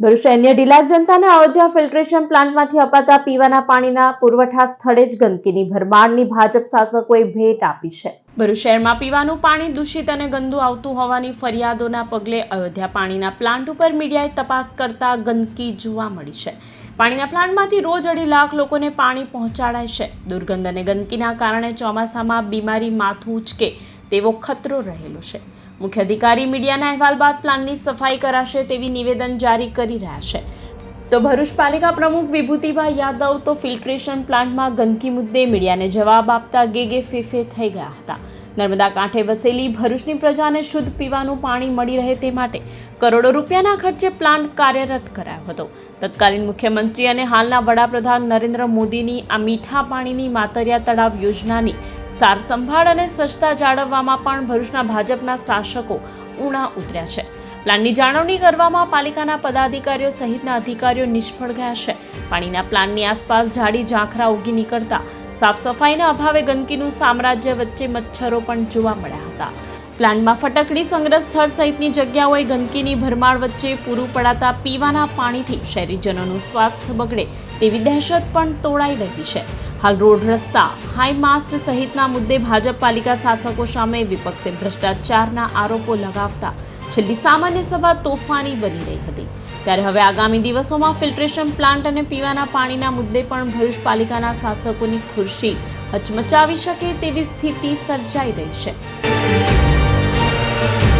ભરૂચ શહેરની ઢીલાક જનતાને અયોધ્યા ફિલ્ટ્રેશન પ્લાન્ટમાંથી અપાતા પીવાના પાણીના પુરવઠા સ્થળે જ ગંદકીની ભરમાડની ભાજપ શાસકોએ ભેટ આપી છે. ભરૂચ શહેરમાં પીવાનું પાણી દૂષિત અને ગંદુ આવતું હોવાની ફરિયાદોના પગલે અયોધ્યા પાણીના પ્લાન્ટ ઉપર મીડિયાએ તપાસ કરતા ગંદકી જોવા મળી છે. પાણીના પ્લાન્ટમાંથી રોજ અઢી લાખ લોકોને પાણી પહોંચાડાય છે. દુર્ગંધ અને ગંદકીના કારણે ચોમાસામાં બીમારી માથું ઉચકે તેવો ખતરો રહેલો છે. મુખ્ય અધિકારી મીડિયાના અહેવાલ બાદ પ્લાનની સફાઈ કરાશે તેવી નિવેદન જારી કરી રહ્યા છે. તો ભરૂચ પાલિકા પ્રમુખ વિભૂતિભાઈ યાદવ તો ફિલ્ટ્રેશન પ્લાન્ટમાં ગંદકી મુદ્દે મીડિયાને જવાબ આપતા ગેગે ફેફે થઈ ગયા હતા. નર્મદા કાંઠે વસેલી ભરૂચની પ્રજાને શુદ્ધ પીવાનું પાણી મળી રહે તે માટે કરોડો રૂપિયાના ખર્ચે પ્લાન્ટ કાર્યરત કરાયો હતો. તત્કાલીન મુખ્યમંત્રી અને હાલના વડાપ્રધાન નરેન્દ્ર મોદીની આ મીઠા પાણીની માતરિયા તળાવ યોજનાની સાર સંભાળ અને સ્વચ્છતા જાળવવામાં પણ ભરૂચના ભાજપના શાસકો ઉણા ઉતર્યા છે. પ્લાનની જાળવણી કરવામાં પાલિકાના પદાધિકારીઓ સહિતના અધિકારીઓ નિષ્ફળ ગયા છે. પાણીના પ્લાનની આસપાસ ઝાડી ઝાંખરા ઉગી નીકળતા સાફ સફાઈના અભાવે ગંદકીનું સામ્રાજ્ય વચ્ચે મચ્છરો પણ જોવા મળ્યા હતા. પ્લાન્ટમાં ફટકડી સંગ્રહ સ્થળ સહિતની જગ્યાઓએ ગંદકીની ભરમાર વચ્ચે પૂરું પડાતા પીવાના પાણીથી શહેરીજનોનું સ્વાસ્થ્ય બગડે તેવી દહેશત પણ તોડાઈ રહી છે. હાલ રોડ રસ્તા હાઈ માસ્ટ સહિતના મુદ્દે ભાજપ પાલિકા શાસકો સામે વિપક્ષે ભ્રષ્ટાચારના આરોપો લગાવતા છેલ્લી સામાન્ય સભા તોફાની બની રહી હતી. ત્યારે હવે આગામી દિવસોમાં ફિલ્ટ્રેશન પ્લાન્ટ અને પીવાના પાણીના મુદ્દે પણ ભરૂચ પાલિકાના શાસકોની ખુરશી હચમચાવી શકે તેવી સ્થિતિ સર્જાઈ રહી છે. love.